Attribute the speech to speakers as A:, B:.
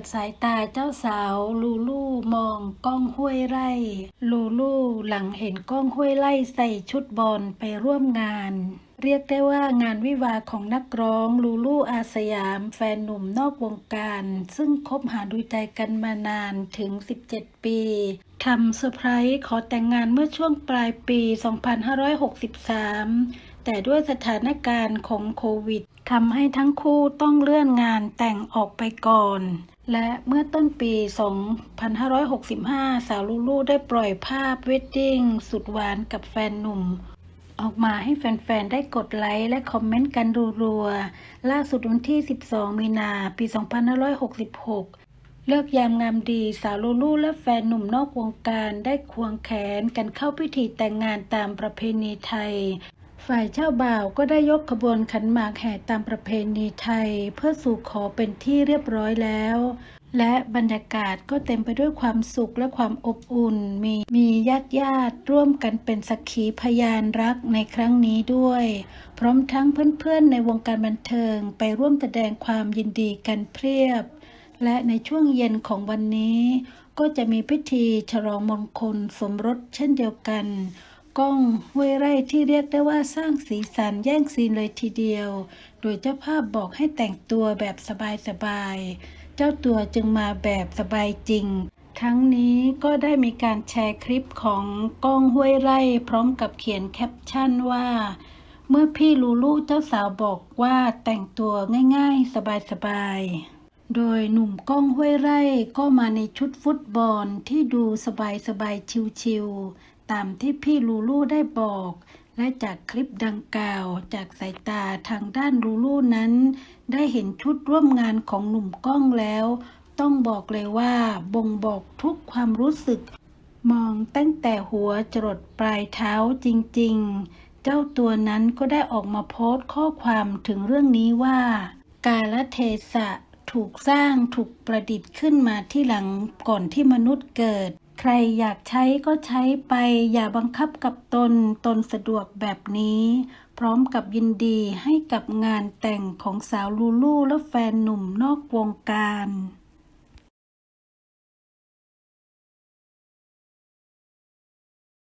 A: ดสายตาเจ้าสาว ลูลูมองก้องห้วยไร่ ลูลูหลังเห็นก้องห้วยไร่ใส่ชุดบอลไปร่วมงาน เรียกได้ว่างานวิวาของนักร้องลูลูอาสยาม แฟนหนุ่มนอกวงการ ซึ่งคบหาดูใจกันมานานถึง 17 ปีทำเซอร์ไพรส์ขอแต่งงานเมื่อช่วงปลายปี 2563แต่ด้วยสถานการณ์ของโควิด ทำให้ทั้งคู่ต้องเลื่อนงานแต่งออกไปก่อน และเมื่อต้นปี 2565 สาวลูลูได้ปล่อยภาพเวดดิ้งสุดหวานกับแฟนหนุ่ม ออกมาให้แฟนๆ ได้กดไลค์และคอมเมนต์กันรัวๆ ล่าสุดวันที่ 12 มีนาปี 2566เลิกยามงามดีสาวลูลูและแฟนหนุ่มนอกวงการได้ควงแขนกันเข้าพิธีแต่งงานตามประเพณีไทย ฝ่ายเจ้าบ่าวก็ได้ยกขบวนขันหมากแห่ตามประเพณีไทย เพื่อสู่ขอเป็นที่เรียบร้อยแล้ว และบรรยากาศก็เต็มไปด้วยความสุขและความอบอุ่น มีมีญาติญาติร่วมกันเป็นสักขีพยานรักในครั้งนี้ด้วย พร้อมทั้งเพื่อนๆในวงการบันเทิงไปร่วมแสดงความยินดีกันเพียบ และในช่วงเย็นของวันนี้ ก็จะมีพิธีฉลองมงคลสมรสเช่นเดียวกัน ก้องห้วยไร่ที่เรียกได้ว่าสร้างสีสันแย่งซีนเลยทีเดียว โดยเจ้าภาพบอกให้แต่งตัวแบบสบายๆ เจ้าตัวจึงมาแบบสบายจริง ทั้งนี้ก็ได้มีการแชร์คลิปของก้องห้วยไร่ พร้อมกับเขียนแคปชั่นว่า เมื่อพี่ลูลูเจ้าสาวบอกว่าแต่งตัวง่ายๆ สบายๆโดยหนุ่มก้องห้วยไร่ก็มาในชุดฟุตบอลที่ดูสบายๆชิวๆ ตามที่พี่ลูลูได้บอก และจากคลิปดังกล่าว จากสายตาทางด้านลูลูนั้น ได้เห็นชุดร่วมงานของหนุ่มกล้องแล้ว ต้องบอกเลยว่าบ่งบอกทุกความรู้สึก มองตั้งแต่หัวจรดปลายเท้าจริง ๆ เจ้าตัวนั้นก็ได้ออกมาโพสต์ข้อความถึงเรื่องนี้ว่า กาลเทศะถูกสร้างถูกประดิษฐ์ขึ้นมาที่หลังก่อนที่มนุษย์เกิด รอยากใช้ก็ใช้ไป อย่าบังคับกับตน ตนสะดวกแบบนี้ พร้อมกับยินดีให้กับงานแต่งของสาวลูลูและแฟนหนุ่มนอกวงการ